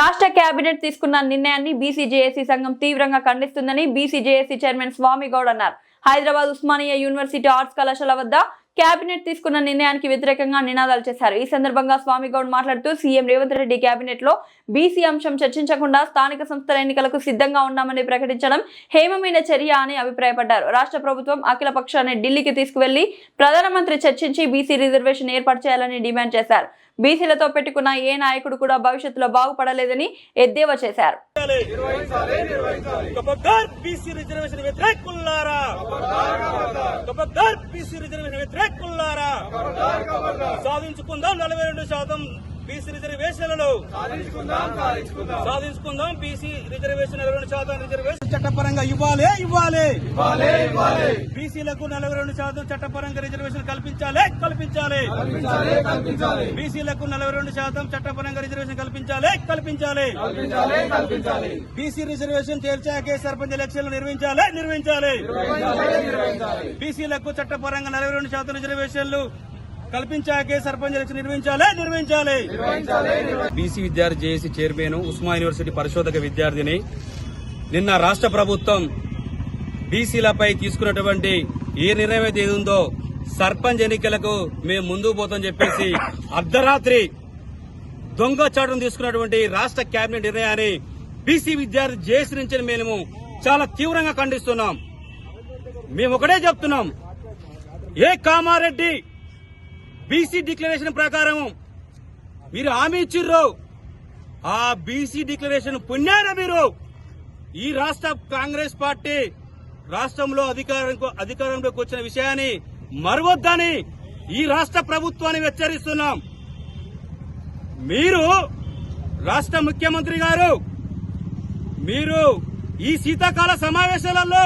రాష్ట్ర కేబినెట్ తీసుకున్న నిర్ణయాన్ని బీసీజేఏసీ సంఘం తీవ్రంగా ఖండిస్తుందని BC JAC chairman Swamy Goud అన్నారు. హైదరాబాద్ ఉస్మానియా యూనివర్సిటీ ఆర్ట్స్ కళాశాల వద్ద కేబినెట్ తీసుకున్న నిర్ణయానికి వ్యతిరేకంగా నినాదాలు చేశారు. ఈ సందర్భంగా స్వామి గౌడ్ మాట్లాడుతూ సీఎం రేవంత్ రెడ్డి కేబినెట్లో బీసీ అంశం చర్చించకుండా స్థానిక సంస్థల ఎన్నికలకు సిద్ధంగా ఉన్నామని ప్రకటించడం హేమమైన చర్య అని అభిప్రాయపడ్డారు. రాష్ట్ర ప్రభుత్వం అఖిల పక్షాన్ని ఢిల్లీకి తీసుకువెళ్ళి ప్రధానమంత్రి చర్చించి బీసీ రిజర్వేషన్ ఏర్పాటు చేయాలని డిమాండ్ చేశారు. బీసీలతో పెట్టుకున్న ఏ నాయకుడు కూడా భవిష్యత్తులో బాగుపడలేదని ఎద్దేవా చేశారు. రిజర్వేషన్ రిజర్వేషన్ సాధించుకుందాం నలభై రెండు శాతం బీసీ రిజర్వేషన్లను సాధించుకుందాం బీసీ రిజర్వేషన్ నలభై రెండు శాతం రిజర్వేషన్ చట్టపరంగా ఇవ్వాలి ఇవ్వాలి. బీసీలకు నలభై రెండు శాతం చట్టపరంగా రిజర్వేషన్ కల్పించాలి కల్పించాలి. బీసీలకు నలభై రెండు శాతం చట్టపరంగా రిజర్వేషన్ కల్పించాలి కల్పించాలి. బీసీ రిజర్వేషన్ చేర్చాకే సర్పంచ్ ఎలక్షన్లు నిర్వహించాలి నిర్వహించాలి. బీసీలకు చట్టపరంగా నలభై రెండు శాతం రిజర్వేషన్లు కల్పించాకే సర్పంచ్ ఎలక్షన్ నిర్వహించాలి నిర్వహించాలి. బీసీ విద్యార్థి జేఏసీ చైర్మన్ ఉస్మా యూనివర్సిటీ పరిశోధక విద్యార్థిని నిన్న రాష్ట్ర ప్రభుత్వం బీసీలపై తీసుకున్నటువంటి ఏ నిర్ణయం అయితే ఏది ఉందో సర్పంచ్ ఎన్నికలకు మేము ముందుకు పోతాం చెప్పేసి అర్ధరాత్రి దొంగ చాటును తీసుకున్నటువంటి రాష్ట్ర కేబినెట్ నిర్ణయాన్ని బీసీ విద్యార్థి జేసీ నుంచి మేము చాలా తీవ్రంగా ఖండిస్తున్నాం. మేము ఒకటే చెప్తున్నాం. ఏ కామారెడ్డి బీసీ డిక్లరేషన్ ప్రకారం మీరు హామీ ఇచ్చిర్రు. ఆ బీసీ డిక్లరేషన్ పుణ్యాన మీరు ఈ రాష్ట్ర కాంగ్రెస్ పార్టీ రాష్ట్రంలో అధికారం అధికారంలోకి వచ్చిన విషయాన్ని మరవద్దని ఈ రాష్ట్ర ప్రభుత్వాన్ని హెచ్చరిస్తున్నాం. మీరు రాష్ట్ర ముఖ్యమంత్రి గారు మీరు ఈ శీతాకాల సమావేశాలలో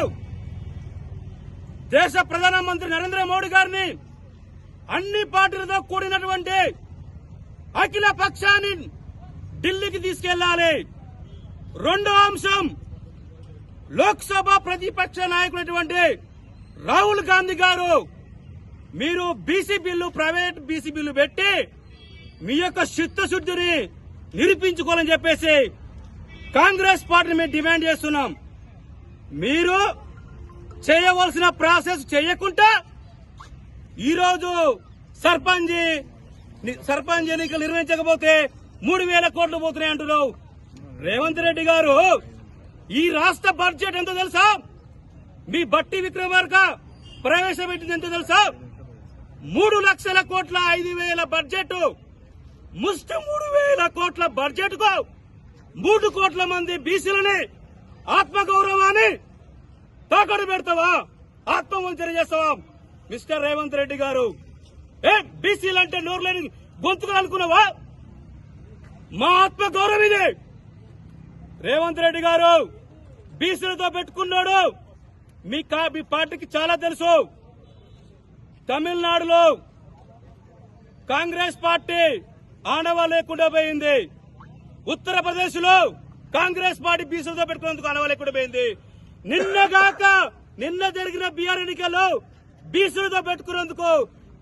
దేశ ప్రధానమంత్రి నరేంద్ర మోడీ గారిని అన్ని పార్టీలతో కూడినటువంటి అఖిల పక్షాన్ని ఢిల్లీకి తీసుకెళ్ళాలి రెండో అంశం లోక్సభ ప్రతిపక్ష నాయకుడైనటువంటి రాహుల్ గాంధీ గారు మీరు BC bill private BC bill పెట్టి మీ యొక్క చిత్తశుద్ధిని నిరూపించుకోవాలని చెప్పేసి కాంగ్రెస్ పార్టీని మేము డిమాండ్ చేస్తున్నాం. మీరు చేయవలసిన ప్రాసెస్ చేయకుండా ఈరోజు సర్పంచ్ సర్పంచ్ ఎన్నికలు నిర్వహించకపోతే మూడు వేల కోట్లు పోతున్నాయి అంటున్నావు. రేవంత్ రెడ్డి గారు ఈ రాష్ట్ర బడ్జెట్ ఎంతో తెలుసా? మీ బట్టి విక్రమార్క ప్రవేశపెట్టింది ఎంతో తెలుసా? మూడు లక్షల కోట్ల ఐదు వేల బడ్జెట్ ముష్టి మూడు వేల కోట్ల బడ్జెట్కు మూడు కోట్ల మంది బీసీలని ఆత్మగౌరవాన్ని తాకట్టు పెడతావా? ఆత్మవంచన చేస్తావా? మిస్టర్ రేవంత్ రెడ్డి గారు ఏ బీసీలు అంటే నోరు లేని అనుకున్నావా? మా ఆత్మ గౌరవం ఇది. రేవంత్ రెడ్డి గారు బీసీలతో పెట్టుకున్నాడు. మీ కా- మీ పార్టీకి చాలా తెలుసు. తమిళనాడులో కాంగ్రెస్ పార్టీ ఆనవా లేకుండా పోయింది. ఉత్తరప్రదేశ్లో కాంగ్రెస్ పార్టీ బీసీలతో పెట్టుకున్నందుకు ఆనవా లేకుండా పోయింది. నిన్నగాక నిన్న జరిగిన బీఆర్ ఎన్నికల్లో బీసీలతో పెట్టుకున్నందుకు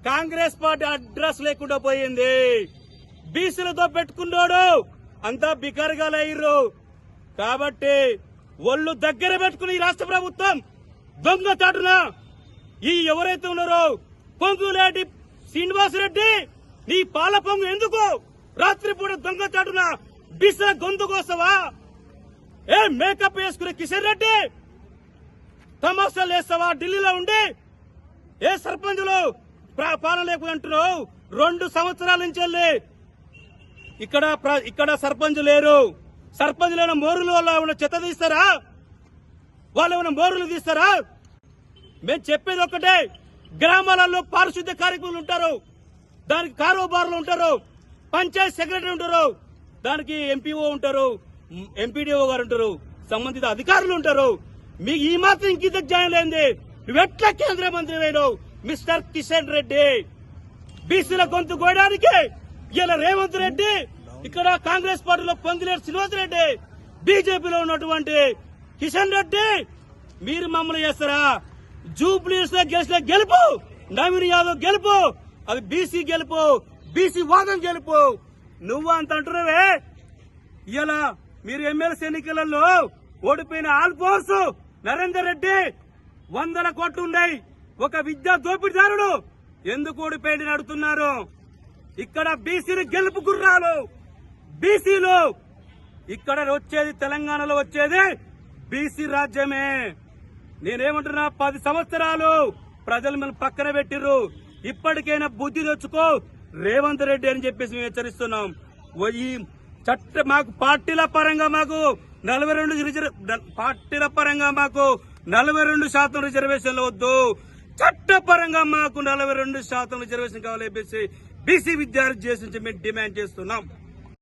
కాంగ్రెస్ పార్టీ అడ్రస్ లేకుండా పోయింది. బీసీలతో పెట్టుకున్నాడు అంతా బికరగాలయ్యారు కాబట్టి ఒళ్ళు దగ్గర పెట్టుకుని ఈ రాష్ట్ర ప్రభుత్వం దొంగ చాటున ఈ ఎవరైతే ఉన్నారో పొంగులేటి శ్రీనివాసరెడ్డి నీ పాల పొంగు ఎందుకు? రాత్రిపూట దొంగ చాటున బిస గొంతు కోసవా? ఏ మేకప్ వేసుకునే కిషన్ రెడ్డి? తమాషాలు వేస్తావా? ఢిల్లీలో ఉండి ఏ సర్పంచులు? పాలన లేకుండా అంటున్నావు? రెండు సంవత్సరాల నుంచి వెళ్ళి ఇక్కడ ప్ర- ఇక్కడ సర్పంచ్ లేరు. సర్పంచ్ లేని మోరులు వాళ్ళు ఏమైనా చెత్త తీస్తారా? వాళ్ళు ఏమైనా మోరులు తీస్తారా? మేము చెప్పేది ఒక్కటే గ్రామాలలో పారిశుద్ధ్య కార్యక్రమాలు ఉంటారు. దానికి కారోబార్లు ఉంటారు. పంచాయత్ సెక్రటరీ ఉంటారు. దానికి ఎంపీఓ ఉంటారు. ఎంపీడీఓ గారు ఉంటారు. సంబంధిత అధికారులు ఉంటారు. మీకు ఈ మాత్రం ఇంకిత జాయిన్ లేనిది నువ్వెట్లా కేంద్ర మంత్రి అయినావు? మిస్టర్ కిషన్ రెడ్డి. బీసీల గొంతు కోయడానికి ఇలా రేవంత్ రెడ్డి. ఇక్కడ కాంగ్రెస్ పార్టీలో పొంగిలేరు శ్రీనివాస్ రెడ్డి. బీజేపీలో ఉన్నటువంటి కిషన్ రెడ్డి. మీరు మమ్మల్ని చేస్తారా? జూబ్లీస్లో గెలిచిన గెలుపు నవీన్ యాదవ్ గెలుపు అది బీసీ గెలుపు బీసీ వాదం గెలుపు. నువ్వు అంత అంటున్నావే? ఇలా మీరు ఎమ్మెల్సీ ఎన్నికలలో ఓడిపోయిన ఆల్ఫోన్స్ నరేందర్ రెడ్డి. వందల కోట్లు ఉన్నాయి ఒక విద్యా దోపిడీదారుడు ఎందుకు ఓడిపోయి నడుతున్నారు ఇక్కడ బీసీలు గెలుపు గుర్రాలు. బీసీలు. ఇక్కడ వచ్చేది తెలంగాణలో వచ్చేది బీసీ రాజ్యమే. నేనేమంటున్నా పది సంవత్సరాలు ప్రజలు మనం పక్కన పెట్టిర్రు. ఇప్పటికైనా బుద్ధి తెచ్చుకో రేవంత్ రెడ్డి అని చెప్పేసి మేము హెచ్చరిస్తున్నాం. ఈ చట్ట మాకు పార్టీల పరంగా మాకు నలభై రెండు రిజర్వ్ పార్టీల పరంగా మాకు నలభై రెండు శాతం రిజర్వేషన్లు వద్దు. చట్టపరంగా మాకు నలభై రెండు శాతం రిజర్వేషన్ కావాలి చెప్పేసి బీసీ విద్యార్థి చేసి మేము డిమాండ్ చేస్తున్నాం.